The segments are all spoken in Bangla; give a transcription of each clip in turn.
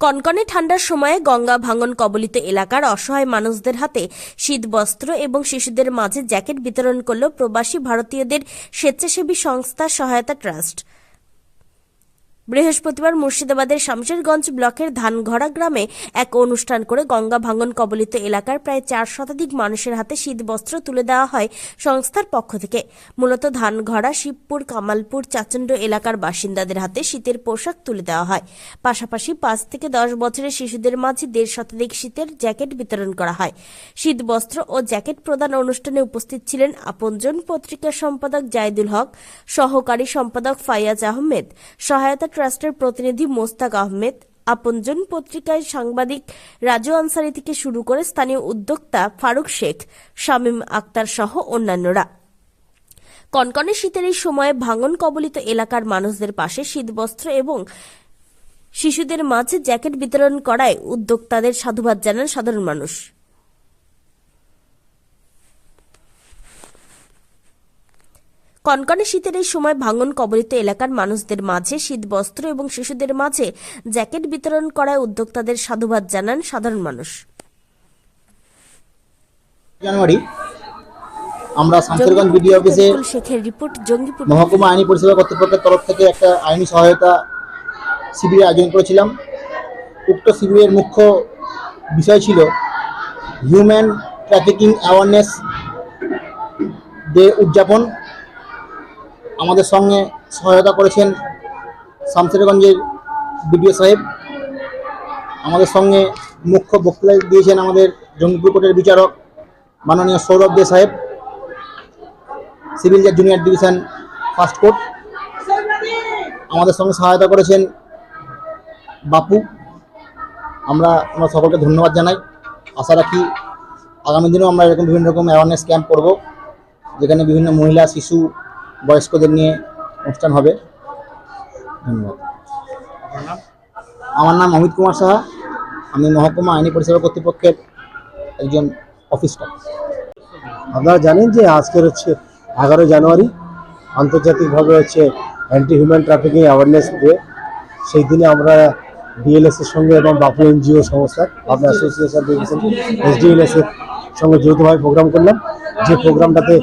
কনকনে ঠান্ডার সময়ে গঙ্গা ভাঙন কবলিত এলাকার অসহায় মানুষদের হাতে শীত বস্ত্র এবং শিশুদের মাঝে জ্যাকেট বিতরণ করল প্রবাসী ভারতীয়দের স্বেচ্ছাসেবী সংস্থা সহায়তা ট্রাস্ট। বৃহস্পতিবার মুর্শিদাবাদের শামশেরগঞ্জ ব্লকের ধানঘড়া গ্রামে এক অনুষ্ঠান করে গঙ্গা ভাঙন কবলিত এলাকার প্রায় চার শতাধিক মানুষের হাতে শীত বস্ত্র তুলে দেওয়া হয় সংস্থার পক্ষ থেকে। মূলত ধানঘড়া, শিবপুর, কামালপুর চাচণ্ড এলাকার বাসিন্দাদের হাতে শীতের পোশাক তুলে দেওয়া হয়। পাশাপাশি পাঁচ থেকে দশ বছরের শিশুদের মাঝে দেড় শতাধিক শীতের জ্যাকেট বিতরণ করা হয়। শীত বস্ত্র ও জ্যাকেট প্রদান অনুষ্ঠানে উপস্থিত ছিলেন আপনজন পত্রিকার সম্পাদক জায়দুল হক, সহকারী সম্পাদক ফাইয়াজ আহমেদ, সহায়তা ট্রাস্টের প্রতিনিধি মোস্তাক আহমেদ আপনজন পত্রিকায় সাংবাদিক রাজু আনসারি থেকে শুরু করে স্থানীয় উদ্যোক্তা ফারুক শেখ, শামীম আক্তার সহ অন্যান্যরা। কনকনে শীতের এই সময়ে ভাঙন কবলিত এলাকার মানুষদের পাশে শীতবস্ত্র এবং শিশুদের মাঝে জ্যাকেট বিতরণ করায় উদ্যোক্তাদের সাধুবাদ জানান সাধারণ মানুষ। কনকনে শীতের এই সময় ভাঙন কবলিত এলাকার মানুষদের মাঝে শীতবস্ত্র এবং শিশুদের মাঝে জ্যাকেট বিতরণ করায় উদ্যোক্তাদের সাধুবাদ জানান সাধারণ মানুষ। জানুয়ারি আমরা শামসেরগঞ্জ বিডিও অফিসে শেখের রিপোর্ট জঙ্গিপুর মহকুমা আইনি পরিষেবা কর্তৃপক্ষের তরফ থেকে একটা আইনি সহায়তা শিবির আয়োজন করেছিলাম। উক্ত শিবিরের মুখ্য বিষয় ছিল হিউম্যান ট্রাফিকিং অ্যাওয়ারনেস ডে উদযাপন। আমাদের সঙ্গে সহায়তা করেছেন শামসেরগঞ্জের বিডিও সাহেব। আমাদের সঙ্গে মুখ্য বক্তৃতা দিয়েছেন আমাদের জঙ্গিপুর কোর্টের বিচারক মাননীয় সৌরভ দে সাহেব। Civil junior division first court. আমাদের সঙ্গে সহায়তা করেছেন বাপু। আমরা আমরা সকলকে ধন্যবাদ জানাই। আশা রাখি আগামী দিনেও আমরা এরকম বিভিন্ন রকম অ্যাওয়ারনেস ক্যাম্প করব, যেখানে বিভিন্ন মহিলা, শিশু বয়স্কদের নিয়ে অনুষ্ঠান হবে। ধন্যবাদ। আমার নাম অমিত কুমার সাহা। আমি মহকুমা আইনি পরিষেবা কর্তৃপক্ষের একজন অফিস স্টাফ আপনারা জানেন যে আজকের হচ্ছে এগারো জানুয়ারি, আন্তর্জাতিকভাবে হচ্ছে anti human trafficking awareness day সেই দিনে আমরা ডিএলএস এর সঙ্গে এবং বাপু এনজিও সংস্থা, আপনার অ্যাসোসিয়েশন এসডিএলএস এর সঙ্গে যৌথভাবে প্রোগ্রাম করলাম। যে প্রোগ্রামটাতে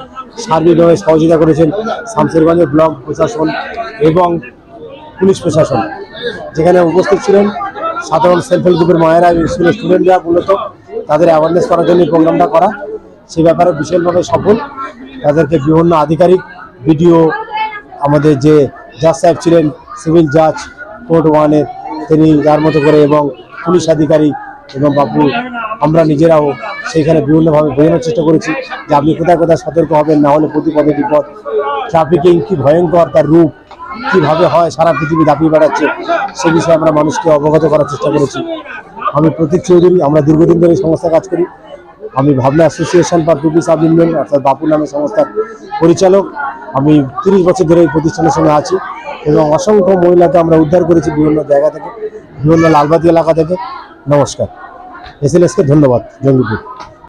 সার্বিকভাবে সহযোগিতা করেছেন শামসেরগঞ্জের ব্লক প্রশাসন এবং পুলিশ প্রশাসন। যেখানে উপস্থিত ছিলেন সাধারণ সেলফ হেল্প গ্রুপের মায়েরা স্কুলের স্টুডেন্টরা মূলত তাদের অ্যাওয়ারনেস করার জন্য প্রোগ্রামটা করা। সে ব্যাপারে বিশেষভাবে সফল। তাদেরকে বিভিন্ন আধিকারিক, বিডিও, আমাদের যে জাজ সাহেব ছিলেন সিভিল জাজ কোর্ট ওয়ানের তিনি যার মতো করে এবং পুলিশ আধিকারিক এবং বাবু আমরা নিজেরাও সেইখানে বিভিন্নভাবে বোঝানোর চেষ্টা করেছি যে আপনি কোথায় কোথায় সতর্ক হবেন, না হলে প্রতিপদে বিপদ। ট্রাফিকিং কি ভয়ঙ্কর, তার রূপ কীভাবে হয় সারা পৃথিবী দাপিয়ে বেড়াচ্ছে, সে বিষয়ে আমরা মানুষকে অবগত করার চেষ্টা করেছি। আমি প্রতীক চৌধুরী, আমরা দীর্ঘদিন ধরে সংস্থা কাজ করি। আমি Bhabna association for PP sub union, অর্থাৎ বাপু নামে সংস্থার পরিচালক। আমি তিরিশ বছর ধরে এই প্রতিষ্ঠানের সঙ্গে আছি এবং অসংখ্য মহিলাকে আমরা উদ্ধার করেছি বিভিন্ন জায়গা থেকে, বিভিন্ন লালবাতি এলাকা থেকে। নমস্কার। এসএলএসকে ধন্যবাদ জঙ্গিপুর।